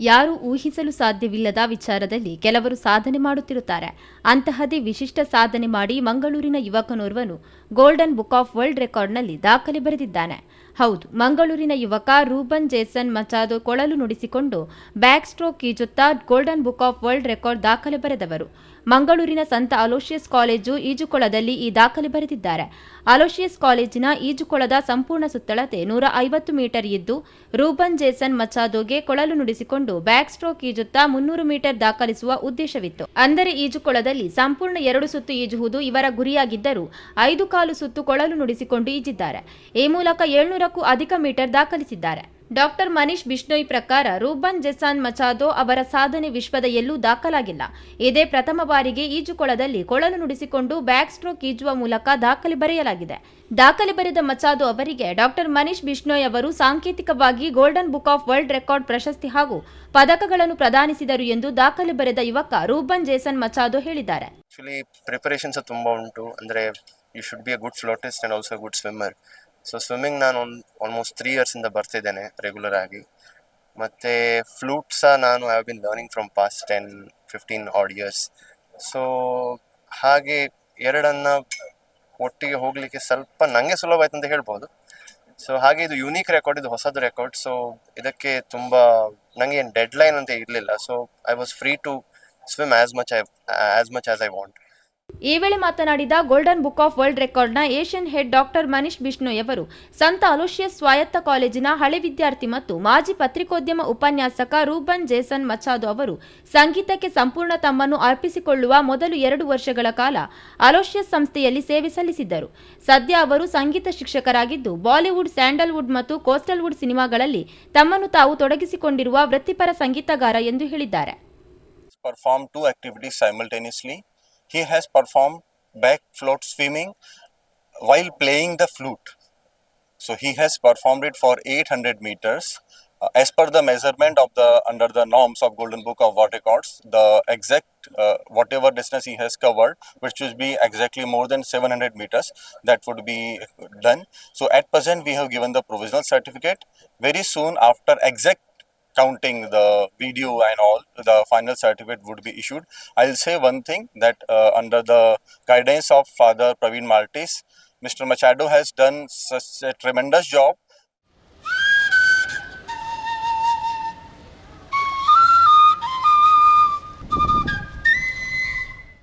ಯಾರೂ ಊಹಿಸಲು ಸಾಧ್ಯವಿಲ್ಲದ ವಿಚಾರದಲ್ಲಿ ಕೆಲವರು ಸಾಧನೆ ಮಾಡುತ್ತಿರುತ್ತಾರೆ. ಅಂತಹದೇ ವಿಶಿಷ್ಟ ಸಾಧನೆ ಮಾಡಿ ಮಂಗಳೂರಿನ ಯುವಕನೋರ್ವನು ಗೋಲ್ಡನ್ ಬುಕ್ ಆಫ್ ವರ್ಲ್ಡ್ ರೆಕಾರ್ಡ್ನಲ್ಲಿ ದಾಖಲೆ ಬರೆದಿದ್ದಾನೆ. ಹೌದು, ಮಂಗಳೂರಿನ ಯುವಕ ರೂಬನ್ ಜೇಸನ್ ಮಚಾದೋ ಕೊಳಲು ನುಡಿಸಿಕೊಂಡು back stroke ಈಜುತ್ತಾ golden book of world record ದಾಖಲೆ ಬರೆದವರು. ಮಂಗಳೂರಿನ ಸಂತ ಅಲೋಷಿಯಸ್ ಕಾಲೇಜು ಈಜುಕೊಳದಲ್ಲಿ ಈ ದಾಖಲೆ ಬರೆದಿದ್ದಾರೆ. ಅಲೋಷಿಯಸ್ ಕಾಲೇಜಿನ ಈಜುಕೊಳದ ಸಂಪೂರ್ಣ ಸುತ್ತಳತೆ ನೂರ ಐವತ್ತು ಮೀಟರ್ ಇದ್ದು, ರೂಬನ್ ಜೇಸನ್ ಮಚಾದೋಗೆ ಕೊಳಲು ನುಡಿಸಿಕೊಂಡು ಬ್ಯಾಕ್ ಸ್ಟ್ರೋಕ್ ಈಜುತ್ತಾ ಮುನ್ನೂರು ಮೀಟರ್ ದಾಖಲಿಸುವ ಉದ್ದೇಶವಿತ್ತು. ಅಂದರೆ ಈಜುಕೊಳದಲ್ಲಿ ಸಂಪೂರ್ಣ ಎರಡು ಸುತ್ತು ಈಜುವುದು ಇವರ ಗುರಿಯಾಗಿದ್ದರೂ, ಐದು ಕಾಲು ಸುತ್ತು ಕೊಳಲು ನುಡಿಸಿಕೊಂಡು ಈಜಿದ್ದಾರೆ. ಈ ಮೂಲಕ ಏಳ್ನೂರಕ್ಕೂ ಅಧಿಕ ಮೀಟರ್ ದಾಖಲಿಸಿದ್ದಾರೆ. ಡಾಕ್ಟರ್ ಮನೀಶ್ ಬಿಷ್ಣೋಯ್ ಪ್ರಕಾರ ರೂಬನ್ ಜೆಸಾನ್ ಮಚಾದೋ ಅವರ ಸಾಧನೆ ವಿಶ್ವದ ಎಲ್ಲೂ ದಾಖಲಾಗಿಲ್ಲ. ಇದೇ ಪ್ರಥಮ ಬಾರಿಗೆ ಈಜುಕೊಳದಲ್ಲಿ ಕೊಳಲು ನುಡಿಸಿಕೊಂಡು ಬ್ಯಾಕ್ ಸ್ಟ್ರೋಕ್ ಈಜುವ ಮೂಲಕ ದಾಖಲೆ ಬರೆಯಲಾಗಿದೆ. ದಾಖಲೆ ಬರೆದ ಮಚಾದೋ ಅವರಿಗೆ ಡಾಕ್ಟರ್ ಮನೀಶ್ ಬಿಷ್ಣೋಯ್ ಅವರು ಸಾಂಕೇತಿಕವಾಗಿ golden book of world record ಪ್ರಶಸ್ತಿ ಹಾಗೂ ಪದಕಗಳನ್ನು ಪ್ರದಾನಿಸಿದರು ಎಂದು ದಾಖಲೆ ಬರೆದ ಯುವಕ ರೂಬನ್ ಜೇಸನ್ ಮಚಾದೋ ಹೇಳಿದ್ದಾರೆ. ತುಂಬ ಉಂಟು. ಅಂದ್ರೆ you should be good also good swimmer so swimming ನಾನು ಒಂದು ಆಲ್ಮೋಸ್ಟ್ ತ್ರೀ ಇಯರ್ಸಿಂದ ಬರ್ತಿದ್ದೇನೆ ರೆಗ್ಯುಲರ್ ಆಗಿ. ಮತ್ತು ಫ್ಲೂಟ್ ಸಹ ನಾನು have been learning from past ten fifteen odd years so ಹಾಗೆ ಎರಡನ್ನು ಒಟ್ಟಿಗೆ ಹೋಗಲಿಕ್ಕೆ ಸ್ವಲ್ಪ ನನಗೆ ಸುಲಭ ಆಯ್ತು ಅಂತ ಹೇಳ್ಬೋದು. ಸೊ ಹಾಗೆ ಇದು ಯುನೀಕ್ ರೆಕಾರ್ಡ್ ಇದು ಹೊಸದು ರೆಕಾರ್ಡ್ ಸೊ ಇದಕ್ಕೆ ತುಂಬ ನನಗೆ ಏನು ಡೆಡ್ ಲೈನ್ ಅಂತ ಇರಲಿಲ್ಲ. So I was free to swim as much I as much as I want ಈ ವೇಳೆ ಮಾತನಾಡಿದ golden book of world ರೆಕಾರ್ಡ್ನ Asian head doctor Manish Bishnoi ಅವರು, ಸಂತ ಅಲೋಷಿಯಸ್ ಸ್ವಾಯತ್ತ ಕಾಲೇಜಿನ ಹಳೆ ವಿದ್ಯಾರ್ಥಿ ಮತ್ತು ಮಾಜಿ ಪತ್ರಿಕೋದ್ಯಮ ಉಪನ್ಯಾಸಕ ರೂಬನ್ ಜೇಸನ್ ಮಚಾದು ಅವರು, ಸಂಗೀತಕ್ಕೆ ಸಂಪೂರ್ಣ ತಮ್ಮನ್ನು ಅರ್ಪಿಸಿಕೊಳ್ಳುವ ಮೊದಲು ಎರಡು ವರ್ಷಗಳ ಕಾಲ ಅಲೋಷಿಯಸ್ ಸಂಸ್ಥೆಯಲ್ಲಿ ಸೇವೆ ಸಲ್ಲಿಸಿದ್ದರು ಸದ್ಯ ಅವರು ಸಂಗೀತ ಶಿಕ್ಷಕರಾಗಿದ್ದು, ಬಾಲಿವುಡ್, ಸ್ಯಾಂಡಲ್ವುಡ್ ಮತ್ತು ಕೋಸ್ಟಲ್ವುಡ್ ಸಿನಿಮಾಗಳಲ್ಲಿ ತಮ್ಮನ್ನು ತಾವು ತೊಡಗಿಸಿಕೊಂಡಿರುವ ವೃತ್ತಿಪರ ಸಂಗೀತಗಾರ ಎಂದು ಹೇಳಿದ್ದಾರೆ perform two activities simultaneously. He has performed back float swimming while playing the flute. So he has performed it for 800 meters. Uh, as per the measurement of the under the norms of Golden Book of World Records, the exact uh, whatever distance he has covered, which will be exactly more than 700 meters, that would be done. So at present, we have given the provisional certificate. Very soon after exact counting the video and all, the final certificate would be issued. I'll say one thing that uh, under the guidance of Father Praveen Maltis, Mr. Machado has done such a tremendous job